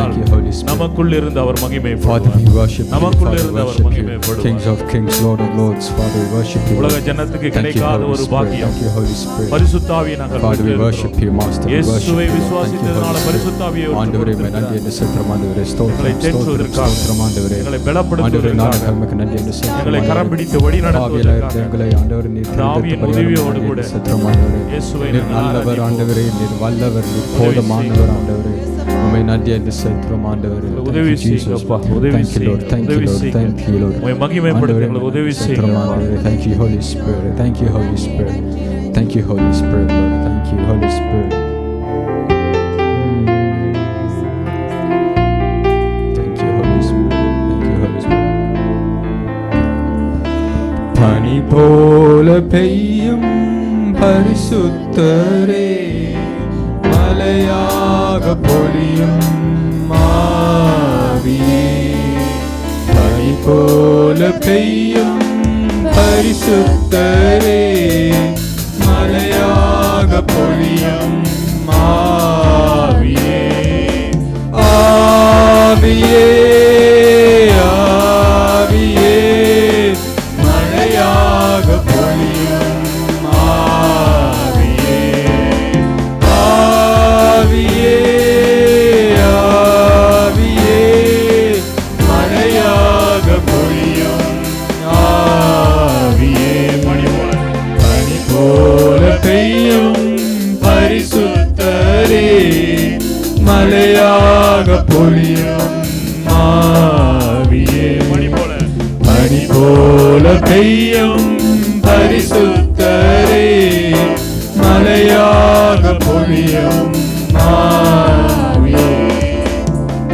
Spirit. நமக்குள் இருந்து அவர் Father, மகிமைப்படுவார் we worship you. நமக்குள்ள Father, இருந்து அவர் worship you. மகிமைப்படுவார். Kings of kings, Lord of lords. Father, we worship you. உலக ஜனத்துக்கு Thank you, கிடைக்காத Holy ஒரு Spirit. பாக்கியம் Thank you, Holy Spirit. பரிசுத்தாவியை நாங்கள் Father, we பெற்றிருக்கிறோம். worship you, Master. We worship இயேசுவை you, Lord. Thank you, விசுவாசித்ததனால Holy Spirit. பரிசுத்தாவியை ஆண்டவரே உம்மை நன்றி என்று செலுத்துகிறோம் ஆண்டவரே எங்களை ஸ்தோத்திரம் ஸ்தோத்திரம் தேற்றுவதற்காக ஸ்தோத்திரம் ஆண்டவரே எங்களை ஆண்டவரே பலப்படுத்துவதற்காக நாடகமுக்கு நன்றி என்று எங்களை கரம் ஆண்டவரே. பிடித்து வழி பாவியலா இருந்த நடத்துவதற்காக எங்களை ஆண்டவர் நீர் அந்த ஆவியின் தெரிந்தெடுத்த உதவியோடு பரிகாரம் கூட செலுத்துகிறோம் ஆண்டவரே. இயேசுவை நீர் நாங்கள் நல்லவர் ஆராதிப்போம். ஆண்டவரே நீர் வல்லவர் நீர் போதமானவர் ஆண்டவரே உம்மை நன்றி என்று செலுத்துகிறோம் ஆண்டவரே எங்களுக்கு உதவி Thank you, Jesus. செய்யுங்கப்பா உதவி Thank you, Lord. செய்யுங்க Thank you, உதவி Lord. செய்யுங்க Thank you, Lord. உம்மை மகிமைப்படுத்த ஆண்டவரே, எங்களுக்கு உதவி செலுத்துகிறோம் செய்யுங்க ஆண்டவரே. Thank you, Holy Spirit. Thank you, Holy Spirit. Thank you, Holy Spirit, Lord. Thank you, Holy Spirit. Thank you, Holy Spirit. Thank you, Holy Spirit. பனி போல பெய்யும் பரிசுத்தரே மலையாக பொழியும் ஆவியே பனி போல பெய்யும் பரிசுத்தரே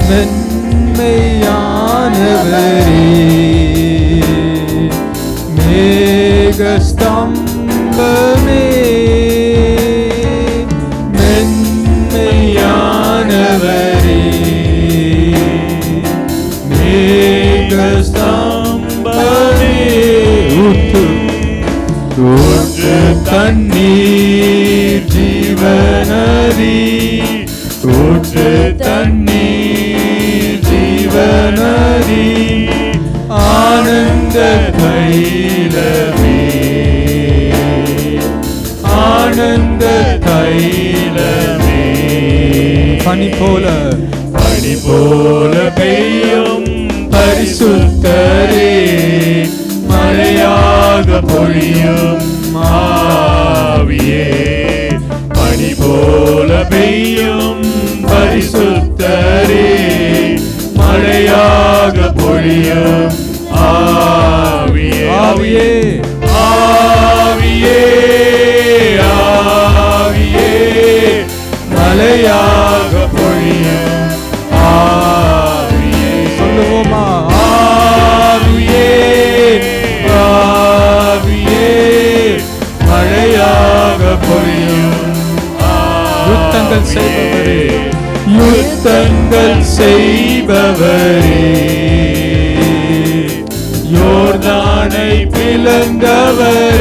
மென்மையானவரே மேகஸ்தம்பமே. பெய்யும் பரிசுத்தரே மழையாக பொழியும் ஆவியே பனி போல பெய்யும் பரிசுத்தரே மழையாக பொழியும் செய்பவரே யுத்தங்கள் செய்பவரே. யோர்தானை பிளந்தவர்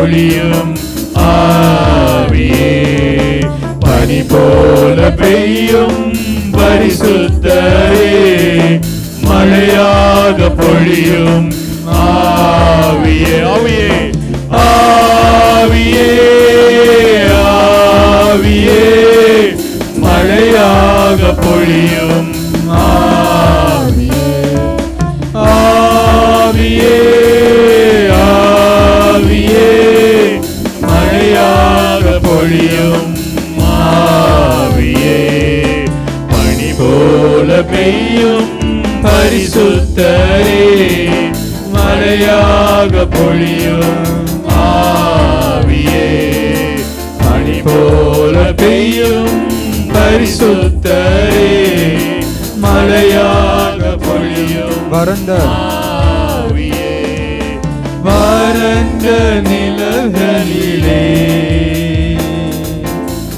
பொழியும் ஆவியே. பனி போல பெய்யும் பரிசுத்தரே. மழையாக பொழியும் ஆவியே. ஆவியே. போல பெய்யும் பரிசுத்தரே. மழையாக பொழியும் ஆவியே. வறண்ட நிலங்களிலே.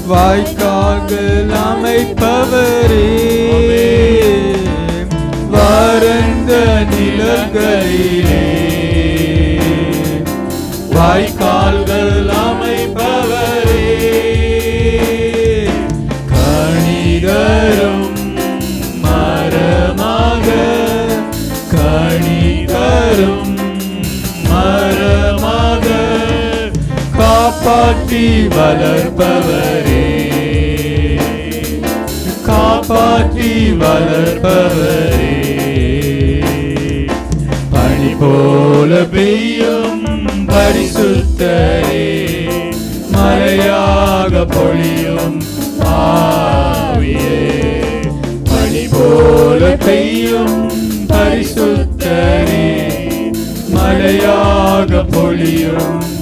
வாய்க்கால்கள் அமைப்பவரே. வறண்ட நிலங்களிலே. வாய்க்கால்கள் காட்டி வளர்ப்பவரே. காப்பாற்றி வளர்ப்பவரே. பனி போல பெய்யும் பரிசுத்தரே. மழையாக பொழியும் ஆவியே. பனி போல பெய்யும் பரிசுத்தரே. மழையாக பொழியும்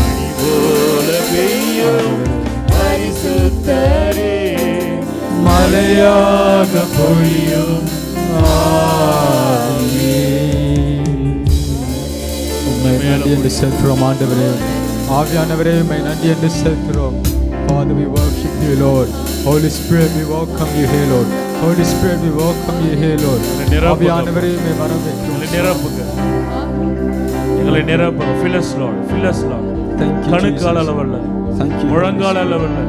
மழையாக பொழியும் உம்மை நன்றி என்று செலுத்துகிறோம் ஆண்டவரே ஆவியானவரே உம்மை நன்றி என்று செலுத்துகிறோம் Father, we worship you, Lord. Holy Spirit, we welcome you here, Lord. Holy Spirit, we welcome you here, Lord. ஆவியானவரே உம்மை வரவேற்கிறோம். எங்களை நிரப்புங்க எங்களை நிரப்புங்க fill us Lord fill us Lord Thank you, கணுக்கால். அளவல்ல Thank you, முழங்கால் அளவல்ல.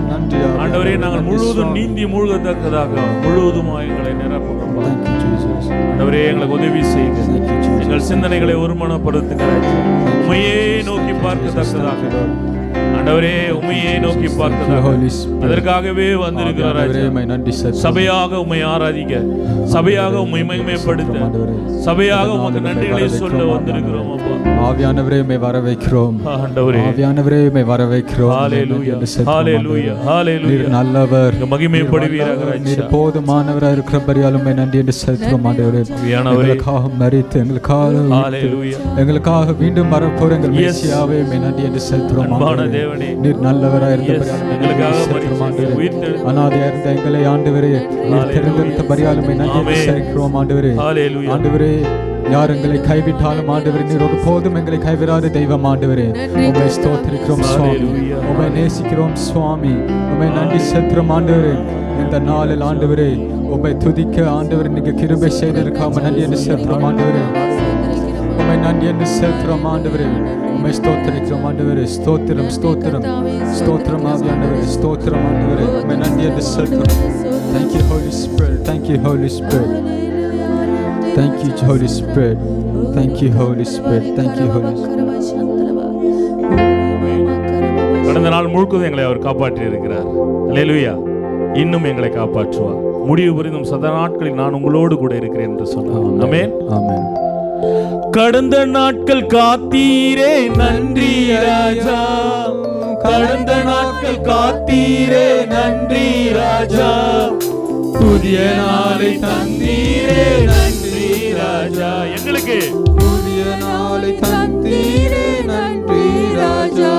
ஆண்டவரே நாங்கள் முழுவதும். நீந்தி மூழ்கத்தக்கதாக முழுவதுமாக எங்களை Jesus. ஆண்டவரே எங்களுக்கு உதவி செய்யுங்க. எங்கள் சிந்தனைகளை ஒருமனப்படுத்துகிற உமையே நோக்கி பார்க்கத்தக்கதாக ஆண்டவரே உமையே நோக்கி Spirit. அதற்காகவே வந்திருக்கிற ஆவியானவரே, ராஜா. உம்மை நன்றி செலுத்துகிறோம். சபையாக உம்மை ஆராதிக்க சபையாக உம்மை மகிமைப்படுத்த. சபையாக உமக்கு நன்றிகளை சொல்ல வந்திருக்கிறோம் அப்பா. ஆவியானவரே உம்மை வரவேற்கிறோம். ஆண்டவரே. ஆவியானவரே உம்மை வரவேற்கிறோம். ஹalleluya. என்று செலுத்துகிறோம் ஹalleluya ஆண்டவரே. ஹalleluya. நீர் நல்லவர். மகிமைப்படுவீராக நீர் போதுமானவராக இருக்கிறபடியால் உம்மை நன்றி என்று செலுத்துகிறோம் ஆண்டவரே. ஆவியானவரே. எங்களுக்காக மறித்து எங்களுக்காக ஹalleluya. எங்களுக்காக மீண்டும் வரப்போற எங்கள். மேசியாவே உம்மை நன்றி என்று செலுத்துகிறோம் அன்பான ஆண்டவரே. நீர் நல்லவராக இருந்தபடியால் அனாதையா இருந்த எங்களை ஆண்டவரே நீர் உம்மை நன்றி ஆண்டவரே. ஆண்டவரே யார் எங்களை கைவிட்டாலும் ஆண்டவரே நீர் ஒரு போதும் எங்களை கைவிடாத தெய்வம் ஆண்டவரே. உம்மை ஸ்தோத்திரிக்கிறோம் சுவாமி. உம்மை நேசிக்கிறோம் சுவாமி. உம்மை நன்றி செலுத்துகிறோம் ஆண்டவரே. இந்த நாளில் ஆண்டவரே உம்மை துதிக்க ஆண்டவரே நீங்க கிருபை செய்திருக்காம நன்றி என்று செலுத்துகிறோம் ஆண்டவரே. உம்மை நன்றி என்று செலுத்துகிறோம் ஆண்டவரே. உம்மை ஸ்தோத்திரிக்கிறோம் ஆண்டவரே ஸ்தோத்திரம் ஸ்தோத்திரம் ஸ்தோத்திரம் ஆவியாண்டவரே ஸ்தோத்திரம் ஆண்டவரே உம்மை நன்றி என்று செலுத்துகிறோம் Thank you Holy Spirit. Thank you Holy Spirit. Thank you Holy Spirit. Thank you Holy Spirit. Thank you Holy Spirit. கடந்த நாள் முழுக்கதும் எங்களை அவர் காப்பாற்றி இருக்கிறார் அல்லேலூயா இன்னும் எங்களை காப்பாற்றுவார். முடிவு புரிந்தும் சதா நாட்களில் நான் உங்களோடு கூட இருக்கிறேன் என்று சொன்னார். ஆமென். Amen. கடந்த நாட்கள் காத்தீரே நன்றி ராஜா. கடந்த நாட்கள் காத்தீரே நன்றி ராஜா. புதிய நாளை தந்தீரே நன்றி ராஜா. எங்களுக்கு புதிய நாளை தந்தீரே நன்றி ராஜா.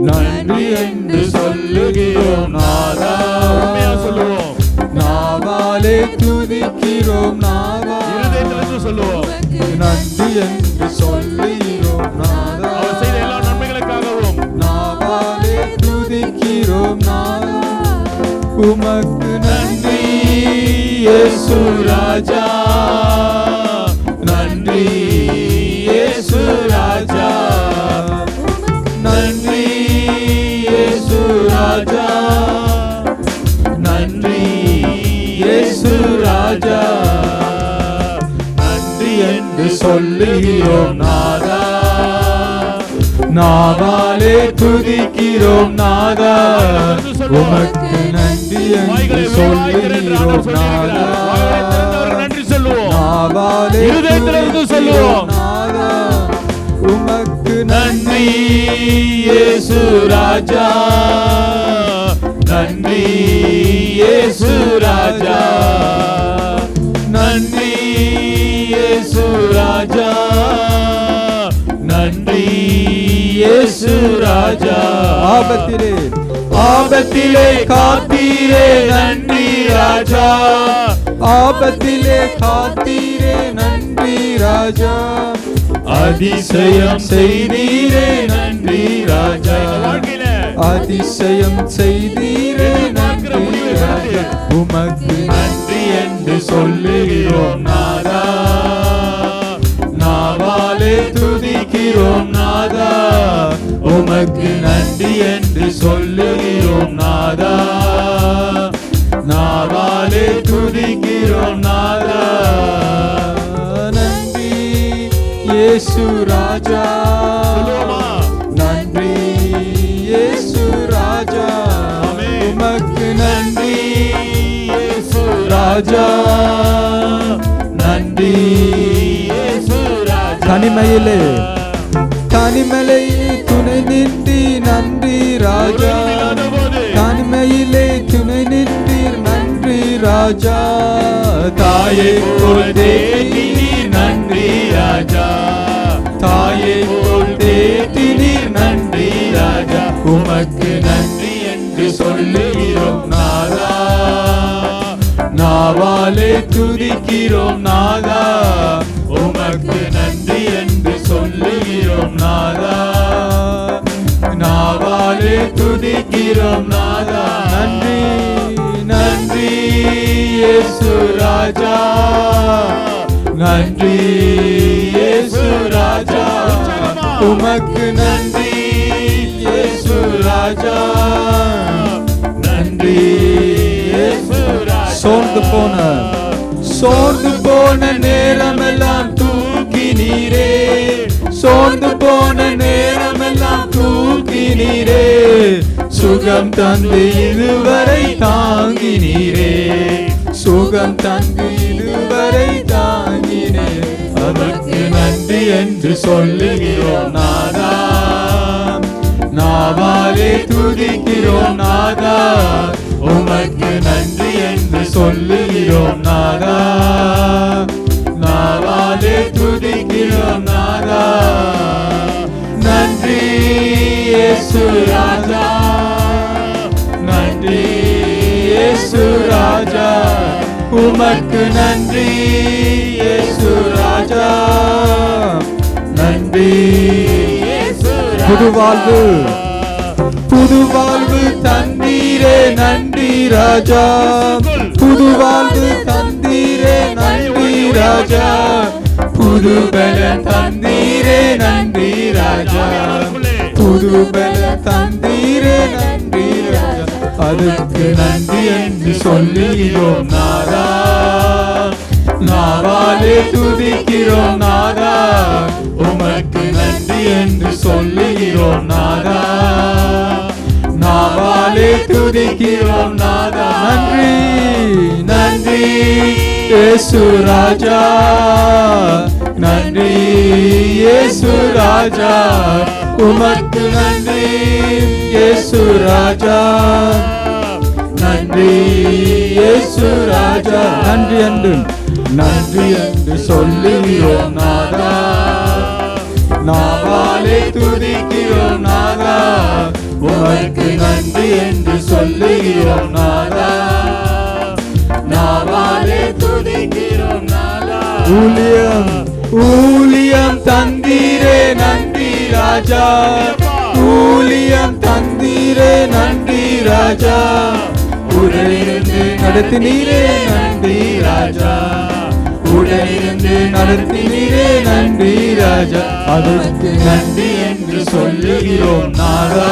நன்றி என்று சொல்லுகிறோம் நாதா. சொல்லுவோம். நாவாலே துதிக்கிறோம் நாதா. சொல்லுவோம். நன்றி என்று சொல்லுகிறோம் நாதா. அவர் செய்த எல்லா நன்மைகளுக்காகவும். நாவாலே துதிக்கிறோம் நாதா. உமக்கு நன்றி இயேசு ராஜா. சொல்லுகிறோம் நாதா. நாவாலே துதிக்கிறோம் நாதா. உமக்கு நன்றி என்று சொல்லுகிறோம் நாதா. நன்றி சொல்லுவோம் நாவாலே இருதயத்திலிருந்து சொல்லுவோம். நாதா. உமக்கு நன்றி இயேசு ராஜா. நன்றி இயேசு ராஜா. ராஜா. நன்றி இயேசு ராஜா. ஆபத்திலே. ஆபத்திலே காத்தீரே நன்றி ராஜா. ஆபத்திலே காத்தீரே நன்றி ராஜா. அதிசயம் செய்தீரே நன்றி ராஜா. அதிசயம் செய்தீரே நன்றி ராஜா. உமக்கு நன்றி என்று சொல்லுகிறோம் நாதா. துதிக்கிறோம் நாதா. உமக்கு நன்றி என்று சொல்லுகிறோம் நாதா. நாவாலே துதிக்கிறோம் நாதா. நன்றி இயேசு ராஜா? நன்றி இயேசு ராஜா. உமக்கு நன்றி இயேசு ராஜா. நன்றி தனிமையிலே. தனிமலை துணை நின்றீர் நன்றி ராஜா. தனிமையிலே துணை நின்றீர் நன்றி ராஜா. தாயை போல் தேடினீர் நன்றி ராஜா. தாயை போல் தேடினீர் நன்றி ராஜா. உமக்கு நன்றி என்று சொல்லுகிறோம் நாதா. நாவாலே துதிக்கிறோம் நாதா. உமக்கு நன்றி என்று துதிக்கிறோம் நாதா. நாவாலே துதிக்கிறோம் நாதா. நன்றி நன்றி இயேசு ராஜா. நன்றி இயேசு ராஜா. உமக்கு நன்றி இயேசு ராஜா. நன்றி இயேசு ராஜா. சோர்ந்து போன சோர்ந்து போன நேரமெல்லாம் சோர்ந்து போன நேரமெல்லாம் தூக்கி நீரே சுகம் தந்து இதுவரை தாங்கினீரே. சுகம் தந்து இதுவரை தாங்கினே. அவருக்கு நன்றி என்று சொல்லுகிறோம் நாதா. நாவாலே துதிக்கிறோம் நாதா. உமக்கு நன்றி என்று சொல்லுகிறோம். உமக்கு நன்றி இயேசு ராஜா. நன்றி. புது வாழ்வு புது வாழ்வு தந்தீரே நன்றி ராஜா. புது வாழ்வு தந்தீரே நன்றி ராஜா. புது பல தந்தீரே நன்றி ராஜா. புது பல தந்தீரே நன்றி ராஜா. அதுக்கு நன்றி என்று சொல்லுகிறோம் நாதா. நாவாலே துதிக்கிறோம் நாதா. உமக்கு நன்றி என்று சொல்லுகிறோம் நாதா. நாவாலே துதிக்கிறோம் நாதா. நன்றி நன்றி. ஏசு ராஜா. நன்றி ஏசு ராஜா. உமக்கு நன்றி ஏசு ராஜா. நன்றி ஏசு ராஜா. நன்றி என்று நன்றி என்று சொல்லுகிறோம் நாதா. நாவாலே துதிக்கிறோம் நாதா. உமக்கு நன்றி என்று சொல்லுகிறோம் நாதா. நாவாலே துதிக்கிறோம் நாதா. ஊழியம். ஊழியம் தந்தீரே நன்றி ராஜா. ஊழியம் தந்தீரே நன்றி ராஜா. உடனிருந்து நடத்தினீரே நன்றி ராஜா. உடனிருந்து நடத்தினீரே நன்றி ராஜா. அதற்கு நன்றி என்று சொல்லுகிறோம் நாதா.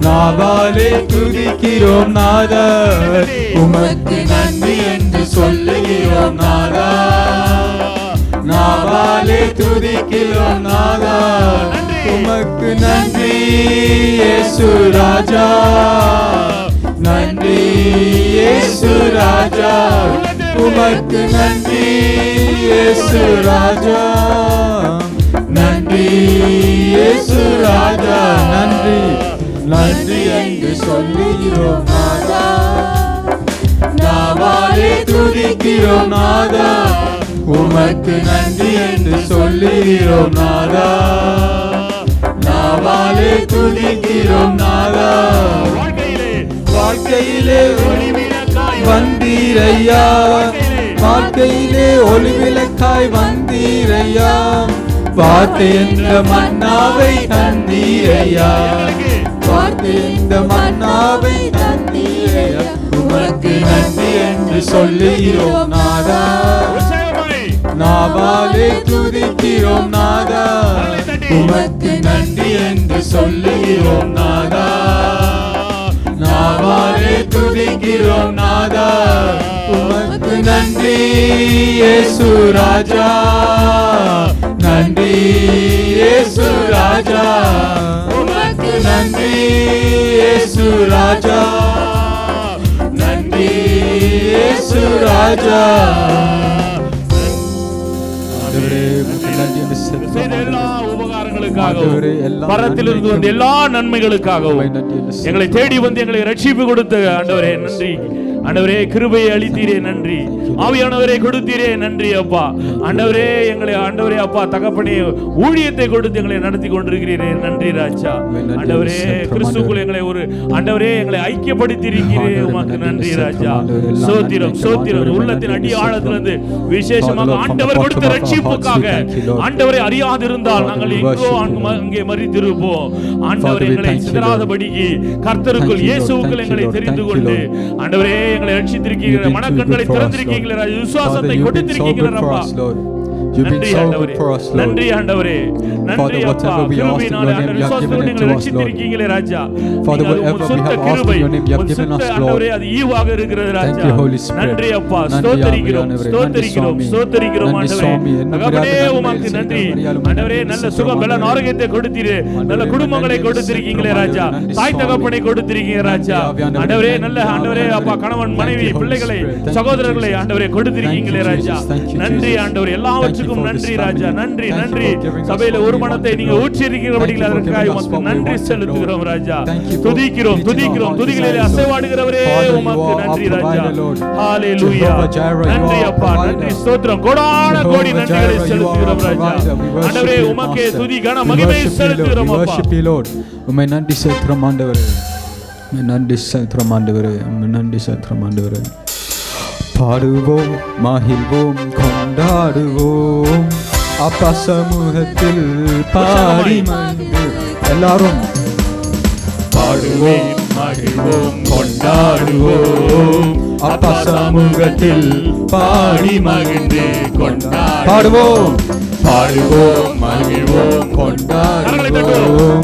நாவாலே துதிக்கிறோம் நாதா. உமக்கு நன்றி என்று சொல்லுகிறோம் நாதா. நாவாலே துதிக்கிறோம் நாதா. உமக்கு நன்றி ராஜா. நன்றி. இயேசு ராஜா. உமக்கு நன்றி. இயேசு ராஜா. நன்றி. இயேசு ராஜா. நன்றி. நன்றி என்று சொல்லுகிறோம் நாதா நாவாலே துதிக்கிறோம் நாதா உமக்கு நன்றி என்று சொல்லுகிறோம் நாதா நாவாலே துதிக்கிறோம் நாதா வாழ்க்கையிலே ஒளிவிளக்காய் வந்தீரையா? வாழ்க்கையிலே ஒளிவிளக்காய் வந்தீரையா? வார்த்தை என்ற மன்னாவை தந்தீரையா? வார்த்தை என்ற மன்னாவை தந்தீரையா? உமக்கு நன்றி என்று சொல்லுகிறோம் நாதா. நாவாலே துதிக்கிறோம் நாதா. உமக்கு நன்றி என்று சொல்லுகிறோம் நாதா. துதிக்கிறோம் நாதா. உமக்கு நன்றி இயேசு ராஜா. நன்றி இயேசு ராஜா. உமக்கு நன்றி இயேசு ராஜா. நன்றி இயேசு ராஜா. எல்லா பரத்திலிருந்து வந்த எல்லா நன்மைகளுக்காகவும். எங்களை தேடி வந்து எங்களை ரட்சிப்பு கொடுத்த ஆண்டவரே நன்றி ஆண்டவரே கிருபையை அளித்தீரே நன்றி ஆவியானவரே கொடுத்தீரே நன்றி அப்பா. ஆண்டவரே எங்களை ஆண்டவரே அப்பா தகப்பனே ஊழியத்தை கொடுத்து எங்களை நடத்தி கொண்டிருக்கிறீரே. நன்றி ராஜா. ஆண்டவரே. கிறிஸ்துக்குள் எங்களை ஒரு ஆண்டவரே எங்களை ஐக்கியப்படுத்தியிருக்கிறே உமக்கு நன்றி. ராஜா. சோத்திரம் சோத்திரம். உள்ளத்தின் அடி ஆழத்திலிருந்து. விசேஷமாக ஆண்டவர் கொடுத்த ரட்சிப்புக்காக. ஆண்டவரை அறியாதிருந்தால் நாங்கள் எங்கோ அங்கு மறித்திருப்போம். ஆண்டவர் எங்களை சிதறாதபடிக்கு கர்த்தருக்குள் you, எங்களை. தெரிந்து கொண்டு. ஆண்டவரே எங்களை too மனக்கண்களை good Lord. விசுவாசத்தை கொடுத்திருக்கீங்களே You've been நன்றி so ஆண்டவரே good for us, Lord. நன்றி ஆண்டவரே நன்றி Father, அப்பா whatever we asked in your கிருபையினாலே name, ஆண்டவர் you have விசுவாசத்தோடு given it எங்களை to us, Lord. ரட்சித்திருக்கீங்களே Raja Father, நீங்கள் whatever உம் we சொந்த have asked in கிருபை your name, you have um given சொந்த us, Lord. ஆண்டவரே அது ஈவாக இருக்கிறது ராஜா you, Holy Spirit. நன்றி அப்பா நன்றி, ஸ்தோத்தரிக்கிறோம் ஆவியானவரே. ஸ்தோத்தரிக்கிறோம் நன்றி, சுவாமி. ஸ்தோத்தரிக்கிறோம் நன்றி, ஆண்டவரே சுவாமி. என்ன தகப்பனே முடியாத உமக்கு நன்மையை நன்றி செய்த ஆண்டவரே நன்றி, நல்ல. சுகம் ஆரோக்கியத்தை கொடுத்தீரு நல்ல குடும்பங்களை கொடுத்திருக்கீங்களே. ராஜா தாய். தகப்பனை கொடுத்திருக்கீங்க ராஜா. ஆண்டவரே நல்ல ஆண்டவரே. அப்பா கணவன் மனைவி பிள்ளைகளை சகோதரர்களை. ஆண்டவரே கொடுத்திருக்கீங்களே ராஜா நன்றி. ஆண்டவர் you எல்லாவற்றுக்கும் நன்றி ராஜா. நன்றி நன்றி சபையில ஒரு மனத்தை நீங்க. ஊற்றிருக்கிறபடியில் அதற்காக உமக்கு நன்றி செலுத்துகிறோம். ராஜா துதிக்கிறோம் துதிக்கிறோம் துதிகளிலே. அசைவாடுகிறவரே உமக்கு நன்றி ராஜா Jireh, you நன்றி அப்பா. நன்றி ஸ்தோத்திரம் கோடான கோடி நன்றிகளை செலுத்துகிறோம் ராஜா ஆண்டவரே உமக்கே. துதி கன மகிமை. செலுத்துகிறோம் அப்பா. உம்மை நன்றி செலுத்துறோம் ஆண்டவரே நன்றி செலுத்துறோம் ஆண்டவரே நன்றி செலுத்துறோம் ஆண்டவரே பாடுவோம் மகிழ்வோம் கொண்டாடுவோம். அப்பா சமூகத்தில் பாடி எல்லாரும் பாடுவோம் மகிழ்வோம் கொண்டாடுவோம். அப்பா சமூகத்தில் பாடி மகிழ்ந்து கொண்டாடுவோம். பாடுவோம் பாடுவோம் மகிழ்வோம் கொண்டாடுவோம்.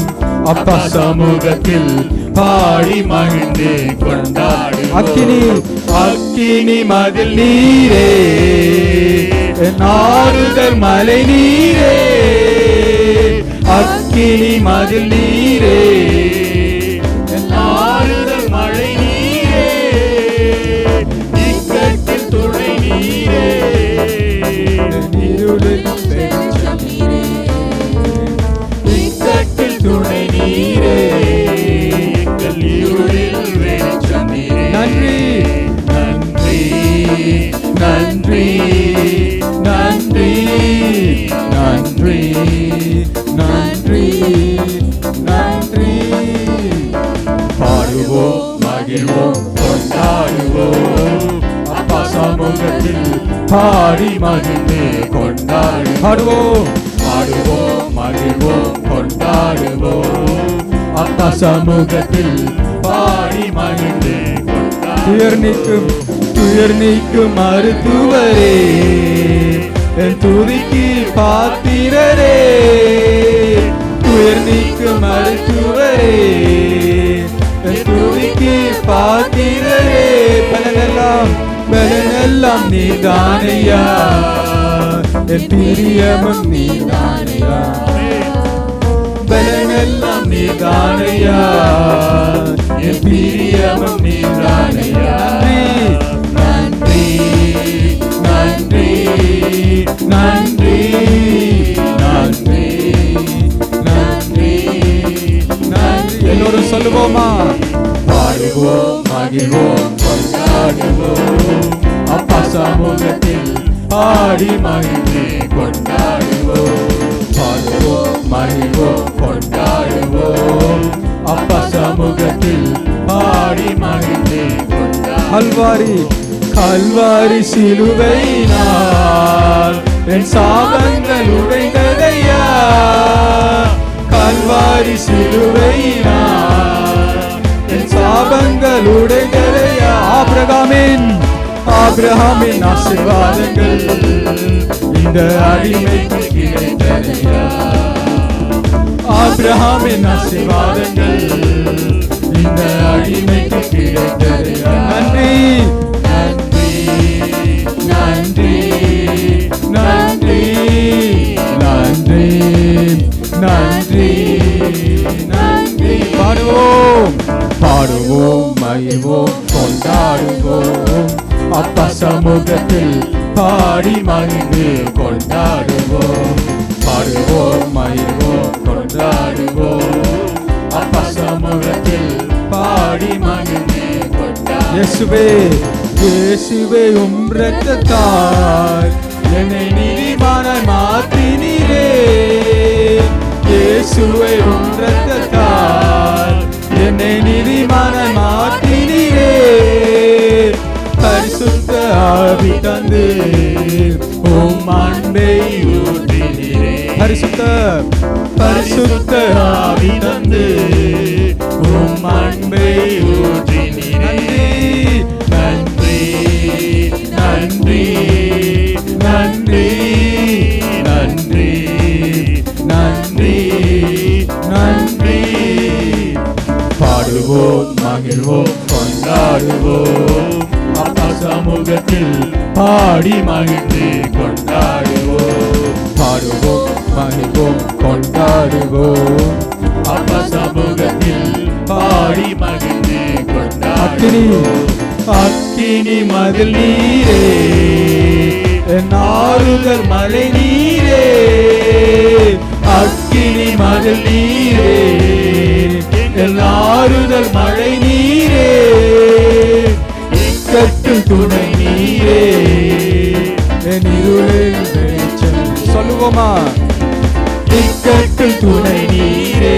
அப்பா சமூகத்தில் பாடி மகிழ்ந்து கொண்டாடுவோம். அக்கினி. அக்கினி மதில் நீரே என் ஆறுதல் மலை நீரே. அக்கினி மதில் நீரே. நன்றி நன்றி நன்றி நன்றி நன்றி. பாடுவோம் மகிழ்வோம் கொண்டாடுவோம். அப்பா சமூகத்தில் பாடி மகிழ்ந்தே கொண்டாடு. பாடுவோம் பாடுவோம் மகிழ்வோம் கொண்டாடுவோம். அப்பா சமூகத்தில் பாடி மகிழ்ந்து துயர் நீக்கும் உயர் நீக்கும் மருத்துவரே. என் துதிக்கு பாத்திரரே. உயர் நீக்கும் மருத்துவரே. என் துதிக்கு பாத்திரரே. பலனெல்லாம் பலனெல்லாம் நீ தானையா என் பிரியமும் நீ தானையா பலனெல்லாம் நீ தானையா என் பிரியமும் நீ தானையா நன்றி நன்றி நன்றி நன்றி நன்றி நன்றி. எல்லோரும் சொல்லுவோமா? பாடுவோம் மகிழ்வோம் கொண்டாடுவோம். அப்பா சமூகத்தில் பாடி மகிழ்ந்து கொண்டாடுவோம். பாடுவோம் மகிழ்வோம் கொண்டாடுவோம். அப்பா சமூகத்தில் மகிழ்ந்து கல்வாரி கல்வாரி சிலுவை நான் என் சாபங்கள் உடைந்ததையா? கல்வாரி சிலுவை நான் என் சாபங்கள் உடைந்ததையா? ஆபிரகாமின் ஆபிரகாமின் ஆசிர்வாதங்கள் இந்த அடிமைக்கு கிடைத்ததையா? ஆபிரகாமின் ஆசிர்வாதங்கள் இந்த அடிமைக்கு கிடைத்ததையா? நன்றி. நன்றி நன்றி நன்றி நன்றி நன்றி. பாடுவோம் பாடுவோம் மகிழ்வோம் கொண்டாடுவோம். அப்பா சமூகத்தில் பாடி மகிழ்ந்து கொண்டாடுவோம். பாடுவோம் மகிழ்வோம் கொண்டாடுவோம். அப்பா சமூகத்தில் பாடி மகிழ்ந்து இயேசுவே இயேசுவே உம் ரத்தத்தால் என்னை நீதிமானாய் மாற்றினீரே. இயேசுவே உம் ரத்தத்தால் என்னை நீதிமானாய் மாற்றினீரே. பரிசுத்த ஆவி தந்து உம் அன்பை ஊற்றினீரே. பரிசுத்த பரிசுத்த ஆவி தந்து உம் அன்பை மகிழ்வோம் கொண்டாடுவோம். அப்பா சமூகத்தில் பாடி மகிழ்ந்து கொண்டாடுவோம். பாடுவோம் மகிழ்வோம் கொண்டாடுவோம். அப்பா சமூகத்தில் பாடி மகிழ்ந்து கொண்டாடுவோம். அக்கினி மதில் நீரே ஆறுதல் மலை நீரே. அக்கினி மதில் நீரே ஆறுதல் மழை நீரே சொல்லுவோமா இக்கட்டில் துணை நீரே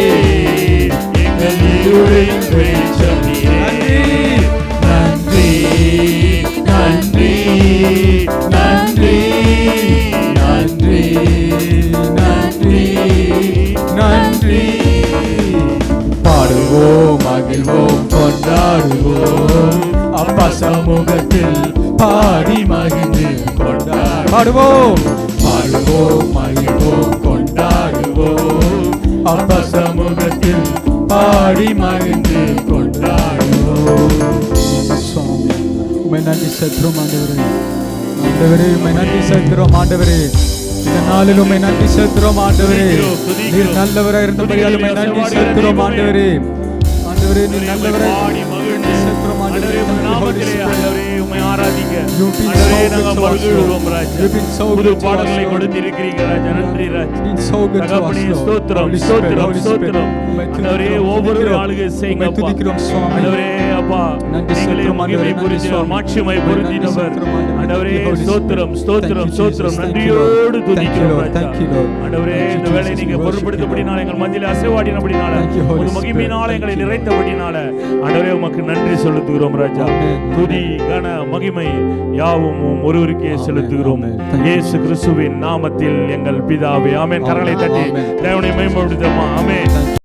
எங்கள் இருளில் வெளிச்சம் நீரே. நன்றி நன்றி நன்றி நன்றி நன்றி நன்றி. பாடுவோம் மகிழ்வோம் கொண்டாடுவோம். அப்பா சமூகத்தில் பாடி மகிழ்ந்து கொண்டாடு பாடுவோம் மகிழ்வோம் கொண்டாடுவோம் அப்ப சமூகத்தில் பாடி மகிழ்ந்து கொண்டாடுவோம் சுவாமி உமை நன்றி செத்துறோம் ஆண்டவரே ஆண்டவரே உமை நன்றி செத்துறோம் ஆண்டவரே இந்த நாளில் உமை நன்றி செத்துறோம் ஆண்டவரே நீர் நல்லவராக இருந்தபடியால் உமை நன்றி செத்துறோம் ஆண்டவரே ஆண்டவரே நீர் நல்லவராக புது பாடல்களை. கொடுத்திருக்கிறீங்க ராஜா நன்றி ராஜா. ஸ்தோத்திரம் ஸ்தோத்திரம். ஸ்தோத்திரம் ஒவ்வொரு துதிக்கிறோம். ஆளுகை செய்யுங்க அப்பா மகிமை. மாட்சிமை பொருந்தினவர் ஆண்டவரே. ஸ்தோத்திரம். ஸ்தோத்திரம் ஸ்தோத்திரம் நன்றியோடு துதிக்கிறோம். ஆண்டவரே இந்த. நீங்க பொருட்படுத்தபடினால எங்கள் மத்தியில் அசைவாடினபடினால மகிமையினால. எங்களை. நிறைத்தபடினால ஆண்டவரே உமக்கு நன்றி செலுத்துகிறோம் ராஜா. துதி கன மகிமை யாவும் ஒருவருக்கே. செலுத்துகிறோம். இயேசு கிறிஸ்துவின் நாமத்தில் எங்கள் பிதாவே ஆமென் கரங்களை தட்டி. தேவனை மேம்படுத்துமா ஆமென்.